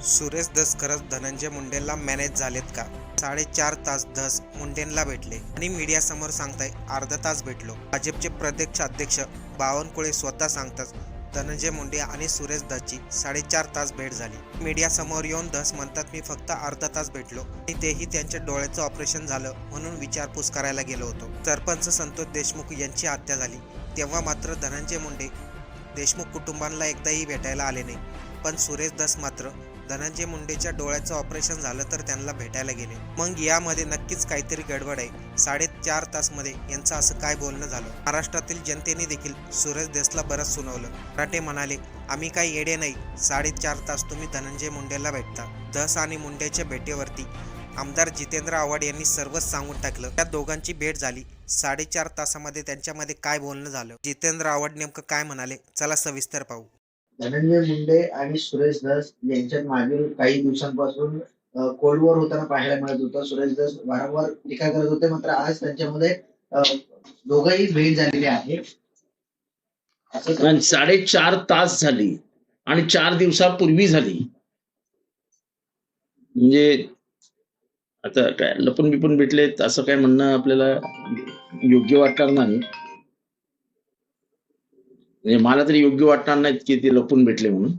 सुरेश धस खरंच धनंजय मुंडेला मॅनेज झालेत का? साडेचार तास धस मुंडेंना भेटले आणि मीडियासमोर सांगताय अर्धा तास भेटलो. भाजपचे प्रदेश अध्यक्ष बावनकुळे स्वतः सांगतात धनंजय मुंडे आणि सुरेश धसची साडेचार तास भेट झाली. मीडियासमोर येऊन धस म्हणतात मी फक्त अर्धा तास भेटलो आणि तेही त्यांच्या डोळ्याचं ऑपरेशन झालं म्हणून विचारपूस करायला गेलो होतो. सरपंच संतोष देशमुख यांची हत्या झाली. तेव्हा मात्र धनंजय मुंडे देशमुख कुटुंबांना एकदाही भेटायला आले नाही. पण सुरेश दस मात्र धनंजय मुंडेच्या डोळ्याचं ऑपरेशन झालं तर त्यांना भेटायला गेले. मग यामध्ये नक्कीच काहीतरी गडबड आहे. साडेचार तासमध्ये यांचं असं काय बोलणं झालं? महाराष्ट्रातील जनतेने देखील सूरज देसला बरंच सुनावलं. मराठे म्हणाले आम्ही काही येडे नाही. साडेचार तास तुम्ही धनंजय मुंडेला भेटता. दस आणि मुंडेच्या भेटीवरती आमदार जितेंद्र आव्हाड यांनी सर्वच सांगून टाकलं. त्या दोघांची भेट झाली. साडेचार तासामध्ये त्यांच्यामध्ये काय बोलणं झालं? जितेंद्र आव्हाड नेमकं काय म्हणाले? चला सविस्तर पाहू. धनंजय मुंडे आणि सुरेश दस यांच्यात मागील काही दिवसांपासून कोल्ड वॉर होताना पाहायला मिळत होतं. सुरेश दस वारंवार टीका करत होते मात्र आज त्यांच्यामध्ये दोघही दोघंही भेट झालेली आहे. असं साडेचार तास झाली आणि चार दिवसापूर्वी झाली. म्हणजे आता काय लपून बिपून भेटलेत असं काय म्हणणं आपल्याला योग्य वाटणार नाही. म्हणजे मला तरी योग्य वाटणार नाहीत की ते लपून भेटले म्हणून.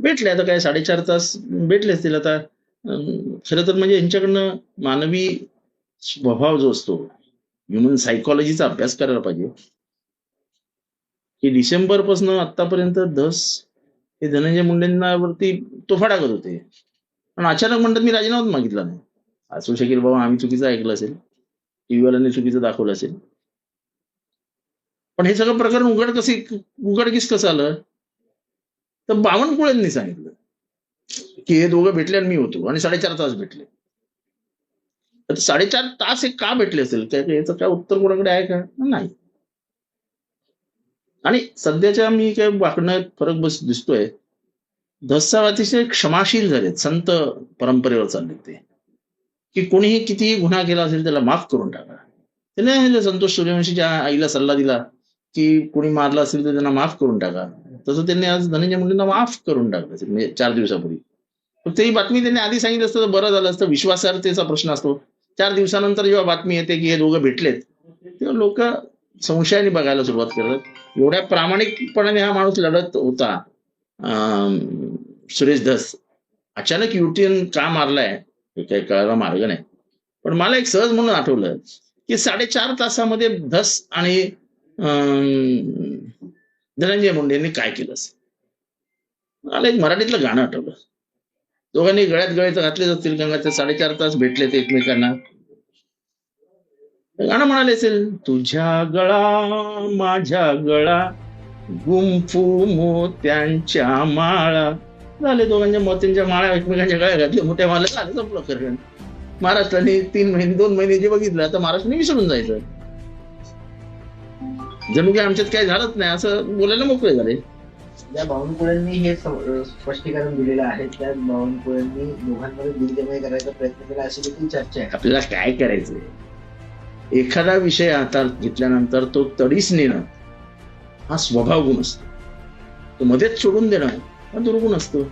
भेटले आता काय साडेचार तास भेटले असतील आता. खरं तर म्हणजे यांच्याकडनं मानवी स्वभाव जो असतो ह्युमन सायकॉलॉजीचा अभ्यास करायला पाहिजे. की डिसेंबरपासून आतापर्यंत धस हे धनंजय मुंडेंना वरती तोफा होते. पण अचानक म्हणतात मी राजीनामाच मागितला नाही. असू शकेल बाबा आम्ही चुकीचं ऐकलं असेल. टीव्हीवाल्यांनी चुकीचं दाखवलं असेल. पण हे सगळं प्रकरण उघड कसे उघडकीस कसं आलं? तर बावनकुळेंनी सांगितलं की हे दोघं भेटले आणि मी होतो आणि साडेचार तास भेटले. तर साडेचार तास हे का भेटले असेल? काय याचं काय उत्तर कोणाकडे आहे का? नाही. आणि सध्याच्या मी काय वागण्यात फरक बस दिसतोय. धस्साव अतिशय क्षमाशील झालेत संत परंपरेवर चालले ते. की कोणीही कितीही गुन्हा केला असेल त्याला माफ करून टाका. त्याने संतोष सूर्यवंशीच्या आईला सल्ला दिला. की कोणी मारला असेल तर त्यांना माफ करून टाका. तसं त्यांनी आज धनंजय मुंडेंना माफ करून टाकलं म्हणजे चार दिवसापूर्वी. फक्त बातमी त्यांनी आधी सांगितलं असतं तर बरं झालं असतं. विश्वासार्हतेचा प्रश्न असतो. चार दिवसानंतर जेव्हा बातमी येते की हे दोघं भेटलेत तेव्हा लोक संशयाने बघायला सुरुवात करतात. एवढ्या प्रामाणिकपणाने हा माणूस लढत होता. सुरेश धस. अचानक युटीएन का मारलाय हे काही कळायला मार्ग नाही. पण मला एक सहज म्हणून आठवलं की साडेचार तासामध्ये धस आणि धनंजय मुंडे यांनी काय केलं असेल? मला एक मराठीतलं गाणं आठवलं. दोघांनी गळ्यात गळ्यात घातले जातील गंगा साडेचार तास भेटले ते एकमेकांना. गाणं म्हणाले असेल तुझ्या गळा माझ्या गळा गुंफू मोत्यांच्या माळा. झाले दोघांच्या मोत्यांच्या माळा एकमेकांच्या गळ्या घातल्या मोठ्या माला झाले संपलं करण महाराष्ट्राने तीन महिने दोन महिने जे बघितलं तर महाराष्ट्राने विसरून जायचं. जणू काही आमच्यात काही झालंच नाही असं बोलायला मोकळे झाले ज्या बावनकुळेंनी हे स्पष्टीकरण दिलेलं आहे त्या बावनकुळेंनी दोघांमध्ये दिलजमय करायचा प्रयत्न केला अशी देखील चर्चा आहे. आपल्याला काय करायचंय एखादा विषय हातात घेतल्यानंतर तो तडीस नेणं हा स्वभाव गुण असतो. तो मध्येच सोडून देणं हा दुर्गुण असतो.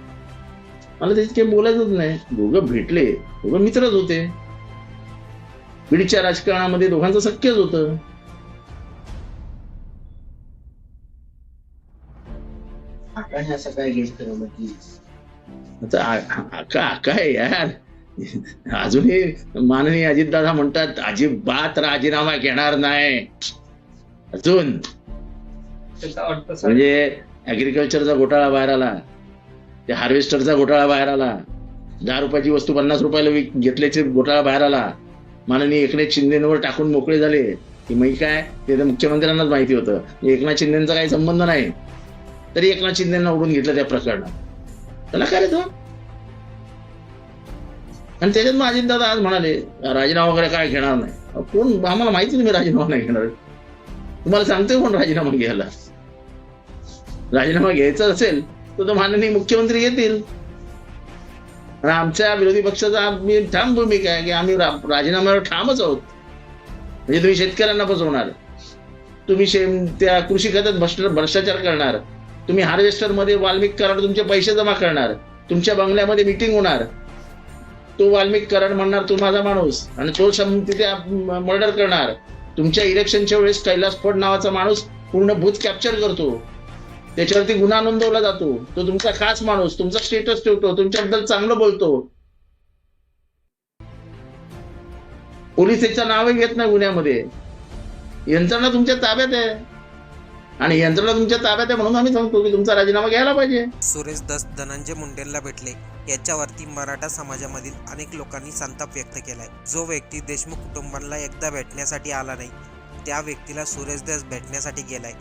मला त्याच्यात काही बोलायचंच नाही. दोघं भेटले दोघं मित्रच होते. बीडच्या राजकारणामध्ये दोघांचं शक्यच होतं. काय ठरवलं की आता आहे यार अजूनही माननीय अजितदादा म्हणतात अजिबात राजीनामा घेणार नाही. अजून. म्हणजे ऍग्रिकल्चरचा घोटाळा बाहेर आला. ते हार्वेस्टरचा घोटाळा बाहेर आला. दहा रुपयाची वस्तू पन्नास रुपयाला विक घेतल्याचे घोटाळा बाहेर आला. माननीय एकनाथ शिंदेवर टाकून मोकळे झाले. की मग काय? ते तर मुख्यमंत्र्यांनाच माहिती होतं. एकनाथ शिंदेचा काही संबंध नाही. तरी एकनाथ शिंदेना उडून घेतलं त्या प्रकरणात. त्याला काय रे तो? आणि त्याच्यात मग अजितदादा आज म्हणाले राजीनामा वगैरे काय घेणार नाही. कोण? आम्हाला माहिती नाही मी राजीनामा नाही घेणार. तुम्हाला सांगतोय कोण राजीनामा घ्यायला? राजीनामा घ्यायचा असेल तर तो माननीय मुख्यमंत्री घेतील आणि आमच्या विरोधी पक्षाचा मी ठाम भूमिका आहे की आम्ही राजीनाम्यावर ठामच आहोत. म्हणजे तुम्ही शेतकऱ्यांना फसवणार. तुम्ही शे त्या कृषी खात्यात भ्रष्टाचार करणार. तुम्ही हार्वेस्टरमध्ये वाल्मिक कराड तुमचे पैसे जमा करणार. तुमच्या बंगल्यामध्ये मिटिंग होणार. तो वाल्मिक कराड म्हणणार तो माझा माणूस. आणि तो तिथे मर्डर करणार. तुमच्या इलेक्शनच्या वेळेस कैलास फड नावाचा माणूस पूर्ण भूत कॅप्चर करतो. त्याच्यावरती गुन्हा नोंदवला जातो. तो तुमचा खास माणूस तुमचा स्टेटस ठेवतो तुमच्याबद्दल चांगलं बोलतो. पोलीस त्याचं नावही घेत नाही गुन्ह्यामध्ये यंत्रणा तुमच्या ताब्यात आहे. आणि यंत्रणा तुमच्या ताब्यात आहे म्हणून आम्ही सांगतो की तुमचा राजीनामा घ्यायला पाहिजे. सुरेश दस धनंजय मुंडेंना भेटले. याच्यावरती मराठा समाजामधील अनेक लोकांनी संताप व्यक्त केलाय. जो व्यक्ती देशमुख कुटुंबांना एकदा भेटण्यासाठी आला नाही त्या व्यक्तीला सुरेश दस भेटण्यासाठी गेलाय.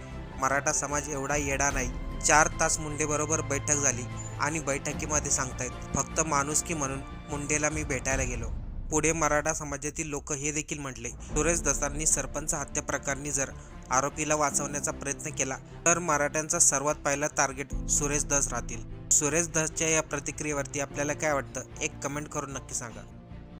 मराठा समाज एवढा येडा नाही. चार तास मुंडे बरोबर बैठक झाली आणि बैठकीमध्ये सांगतायत फक्त माणुसकी म्हणून मुंडेला मी भेटायला गेलो. पुढे मराठा समाजातील लोक हे देखील म्हटले सुरेश दसांनी सरपंच हत्या प्रकरणी जर आरोपीला वाचवण्याचा प्रयत्न केला तर मराठ्यांचा सर्वात पहिला टार्गेट सुरेश दस राहतील. सुरेश दसच्या या प्रतिक्रियेवरती आपल्याला काय वाटतं? एक कमेंट करून नक्की सांगा.